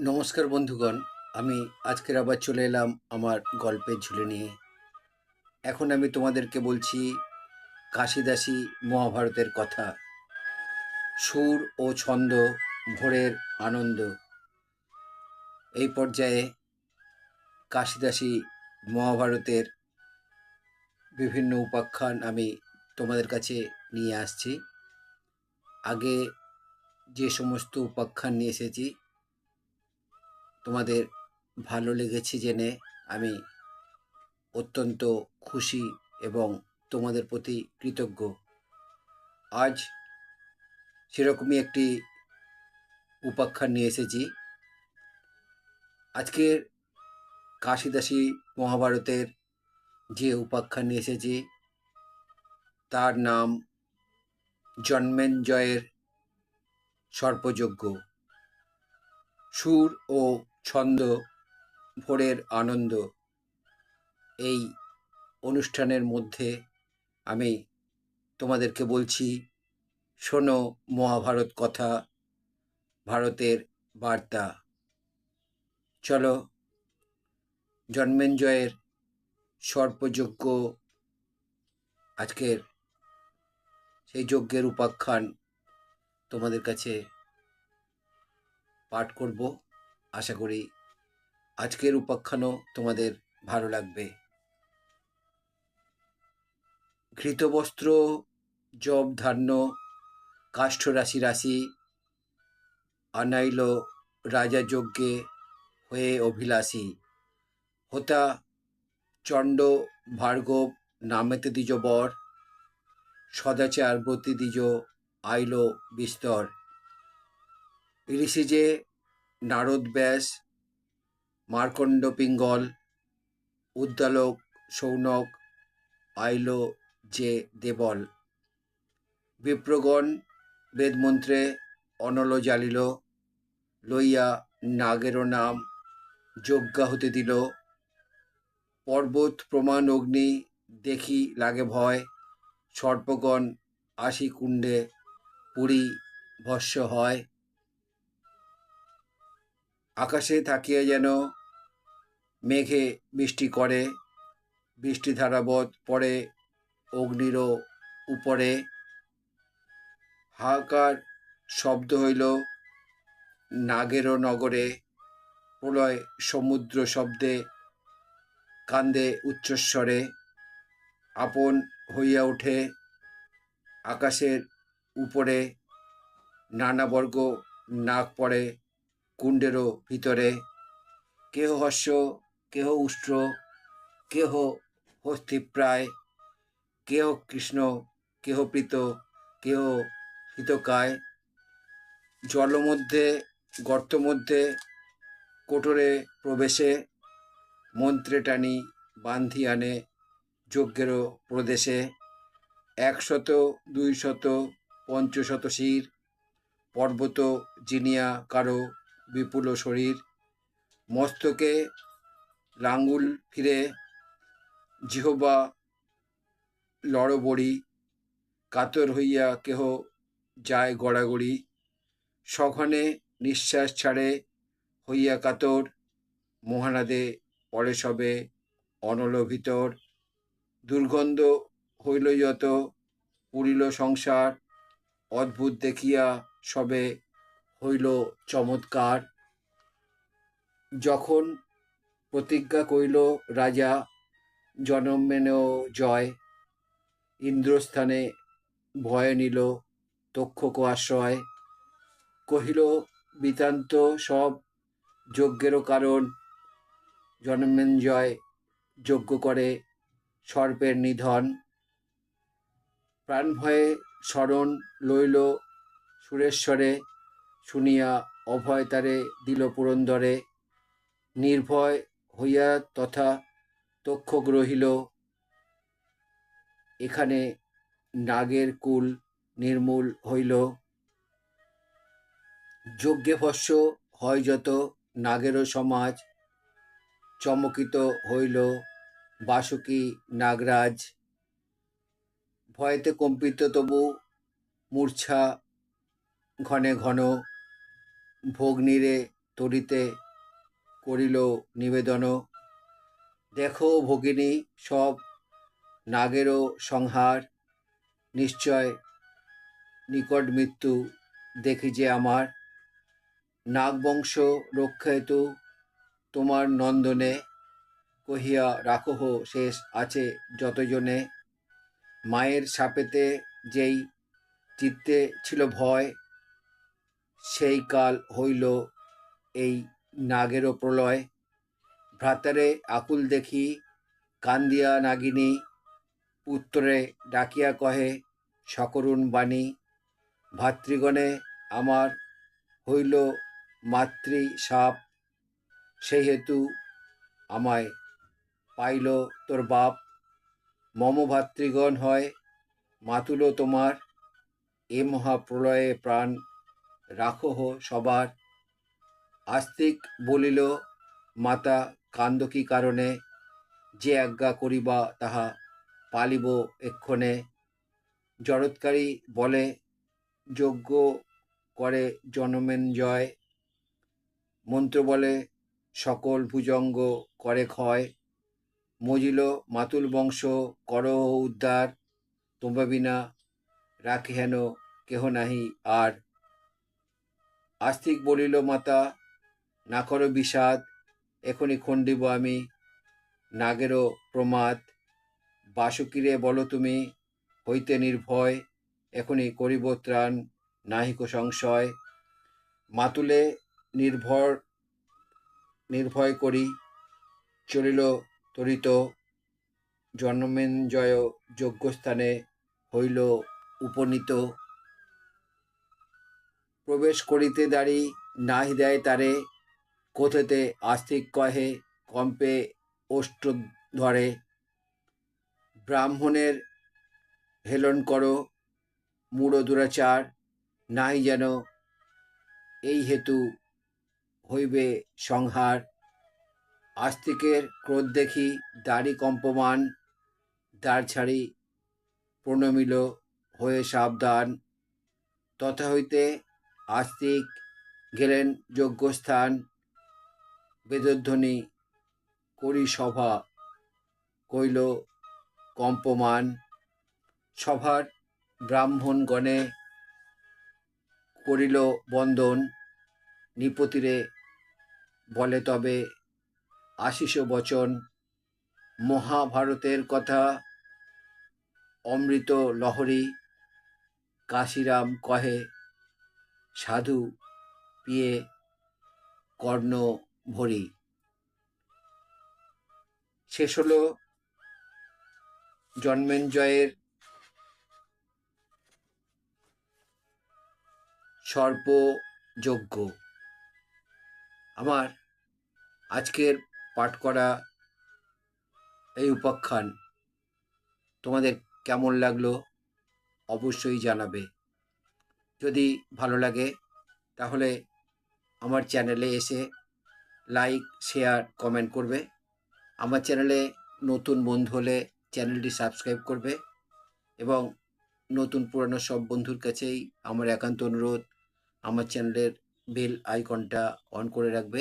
নমস্কার বন্ধুগণ, আমি আজকের আবার চলে এলাম আমার গল্পের ঝুলে নিয়ে। এখন আমি তোমাদেরকে বলছি কাশিদাসী মহাভারতের কথা। সুর ও ছন্দ, ভোরের আনন্দ। এই পর্যায়ে কাশিদাসী মহাভারতের বিভিন্ন উপাখ্যান আমি তোমাদের কাছে নিয়ে আসছি। আগে যে সমস্ত উপাখ্যান নিয়ে এসেছি তোমাদের ভালো লেগেছে জেনে আমি অত্যন্ত খুশি এবং তোমাদের প্রতি কৃতজ্ঞ। আজ সেরকমই একটি উপাখ্যান নিয়ে এসেছি। আজকের কাশিদাসী মহাভারতের যে উপাখ্যান নিয়ে এসেছি, তার নাম জন্মেঞ্জয়ের সর্পযজ্ঞ সুর ও ছন্দ, ভোরের আনন্দ। এই অনুষ্ঠানের মধ্যে আমি তোমাদেরকে বলছি, শোনো মহাভারত কথা, ভারতের বার্তা। চলো, জন্মেঞ্জয়ের সর্পযজ্ঞ, আজকের সেই যজ্ঞের উপাখ্যান তোমাদের কাছে পাঠ করব। আশা করি আজকের উপাখ্যানও তোমাদের ভালো লাগবে। ঘৃতবস্ত্র, জব ধান্য কাষ্ঠ রাশি রাশি আনাইল রাজা যজ্ঞে হয়ে অভিলাষী। হোতা, চণ্ড, ভার্গব, নামেতে দিজ বর, সদাচার, ব্রতি দিজ আইল, বিস্তর। ঋষি যে নারদ ব্যাস, মার্কণ্ড পিঙ্গল, উদ্দালক, সৌনক, আইল যে দেবল। বিপ্রগণ, বেদমন্ত্রে অনল জালিল লইয়া নাগের নাম যজ্ঞা হতে দিল। পর্বত প্রমাণ অগ্নি দেখি লাগে ভয়, সর্পগণ আশি কুণ্ডে পুরী ভস্য হয়। আকাশে থাকিয়া যেন মেঘে বৃষ্টি করে, বৃষ্টি ধারাবৎ পড়ে অগ্নিরও উপরে। হাহাকার শব্দ হইল নাগেরও নগরে, প্রলয় সমুদ্র শব্দে কান্দে উচ্চস্বরে। আপন হইয়া ওঠে আকাশের উপরে, নানা বর্গ নাক পড়ে কুণ্ডেরও ভিতরে। কেহ হস্য, কেহ উষ্ট্র, কেহ হস্তিপ্রায় কেহ কৃষ্ণ, কেহ প্রীত, কেহ হিতকায়। জল মধ্যে গর্ত মধ্যে কোটরে প্রবেশে, মন্ত্রে টানি বান্ধি আনে, যজ্ঞেরও প্রদেশে। একশত, দুইশত, পঞ্চশত শির, পর্বত, জিনিয়া, কারও বিপুল শরীর, মস্তকে লাঙ্গুল ফিরে জিহবা লড়বড়ি কাতর হইয়া কেহ যায় গড়াগড়ি, সঘনে নিঃশ্বাস ছাড়ে হইয়া কাতর, মহানাদে পরে সবে অনল ভিতর দুর্গন্ধ হইল যত, পুরিল সংসার, অদ্ভুত দেখিয়া সবে হইল চমৎকার। যখন প্রতিজ্ঞা কইল রাজা জনমেনেও জয়। ইন্দ্রস্থানে ভয় নিল, তক্ষক আশ্রয়। কহিল বৃতান্ত সব যজ্ঞেরও কারণ। জন্মেঞ্জয় যজ্ঞ করে সর্পের নিধন। প্রাণ ভয়ে স্মরণ লইল সুরেশ্বরে। শুনিয়া অভয় তারে দিল পুরন্দরে। নির্ভয় হইয়া তথা তক্ষক রহিল। এখানে নাগের কুল নির্মূল হইল। যজ্ঞে ভস্য হয় যত নাগেরও সমাজ। চমকিত হইল বাসুকি নাগরাজ। ভয়েতে কম্পিত তবু মূর্ছা ঘনে ঘন। ভগ্নীরে তরিতে করিল নিবেদন দেখো ভগিনী, সব নাগেরও সংহার। নিশ্চয় নিকট মৃত্যু দেখি যে আমার। নাগবংশ রক্ষা হেতু তোমার নন্দনে। কহিয়া, রাখহ, শেষ আছে যতজনে। মায়ের সাপেতে যেই চিত্তে ছিল ভয় সেই কাল হইল এই নাগেরও প্রলয়। ভ্রাতারে আকুল দেখি, কান্দিয়া নাগিনী, পুত্রে ডাকিয়া কহে, সকরুণ বাণী, ভাতৃগণে আমার হইল মাতৃ সাপ সেই হেতু আমায় পাইল তোর বাপ। মম ভাতৃগণ হয়, মাতুল তোমার। এ মহাপ্রলয়ে প্রাণ রাখহ সবার। আস্তিক বলিল, মাতা, কান্দ কি কারণে যে আজ্ঞা করিবা তাহা পালিব এক্ষণে? জড়ৎকারী বলে, যজ্ঞ করে জনমেঞ্জয় মন্ত্র বলে, সকল ভুজঙ্গ করে ক্ষয়। মজিল, মাতুল বংশ কর উদ্ধার। তোমরা বিনা রাখি হেন কেহ নাহি আর আস্তিক বলিল, মাতা, না করো বিষাদ, এখনই খণ্ডিব আমি। নাগেরও প্রমাদ, বাসুকিরে বলো তুমি, হইতে নির্ভয়, এখনই করিব ত্রাণ, নাহিক সংশয়। মাতুলে নির্ভর, নির্ভয় করি, চলিল তরিত। জন্মেঞ্জয় যজ্ঞস্থানে হইল উপনীত। প্রবেশ করিতে দাঁড়ি নাহি দেয় তারে, কোথেতে আস্তিক কহে, কম্পে ওষ্ঠ ধরে। ব্রাহ্মণের হেলন করো মূঢ় দুরাচার নাই যেন এই হেতু হইবে সংহার। আস্তিকের ক্রোধ দেখি দাড়ি কম্পমান দাঁড় ছাড়ি প্রণমিল হয়ে সাবধান। তথা হইতে আস্তিক, গেলেন যজ্ঞস্থান, বেদধ্বনি করি সভা কইল কম্পমান। সভার ব্রাহ্মণগণে করিল বন্দন, নিপতিরে বলে তবে আশিস বচন, মহাভারতের কথা অমৃত লহরী, কাশিরাম কহে সাধু, পিয়ে কর্ণ ভরি। শেষ হলো জন্মেঞ্জয়ের সর্পযজ্ঞ। আমার আজকের পাঠ করা এই উপাখ্যান তোমাদের কেমন লাগল অবশ্যই জানাবে। যদি ভালো লাগে, তাহলে আমার চ্যানেলে এসে লাইক, শেয়ার, কমেন্ট করবে। আমার চ্যানেলে নতুন বন্ধু হলে চ্যানেলটি সাবস্ক্রাইব করবে এবং নতুন পুরানো সব বন্ধুর কাছেই আমার একান্ত অনুরোধ, আমার চ্যানেলের বেল আইকনটা অন করে রাখবে।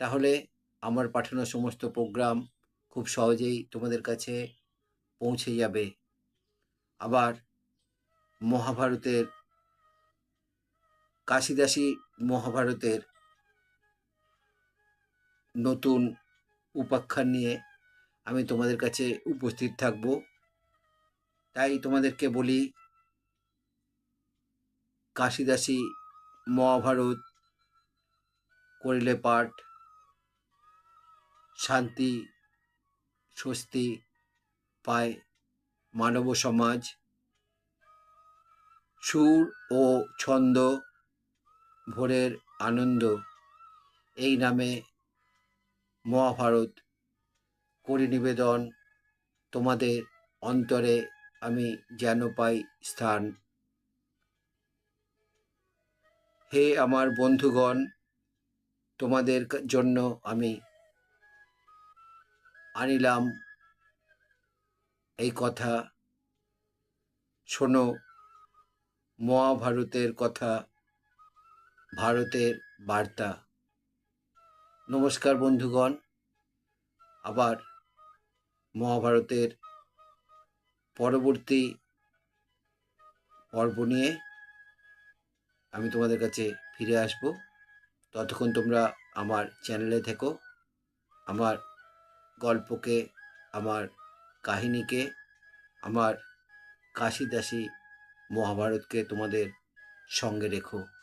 তাহলে আমার পাঠানো সমস্ত প্রোগ্রাম খুব সহজেই তোমাদের কাছে পৌঁছে যাবে। আবার মহাভারতের কাশিদাসী মহাভারতের নতুন উপাখ্যান নিয়ে আমি তোমাদের কাছে উপস্থিত থাকব। তাই তোমাদেরকে বলি, কাশিদাসী মহাভারত, করিলে পাঠ, শান্তি, স্বস্তি পায় মানব সমাজ। সুর ও ছন্দ ভোরের আনন্দ। এই নামে মহাভারত করি নিবেদন। তোমাদের অন্তরে আমি যেন পাই স্থান। হে আমার বন্ধুগণ, তোমাদের জন্য আমি আনিলাম এই কথা। শোনো, মহাভারতের কথা ভারতের বার্তা। নমস্কার বন্ধুগণ, আবার মহাভারতের পরবর্তী পর্ব নিয়ে আমি তোমাদের কাছে ফিরে আসব। ততক্ষণ তোমরা আমার চ্যানেলে থেকো, আমার গল্পকে, আমার কাহিনীকে, আমার কাশিদাসী মহাভারতকে তোমাদের সঙ্গে রেখো।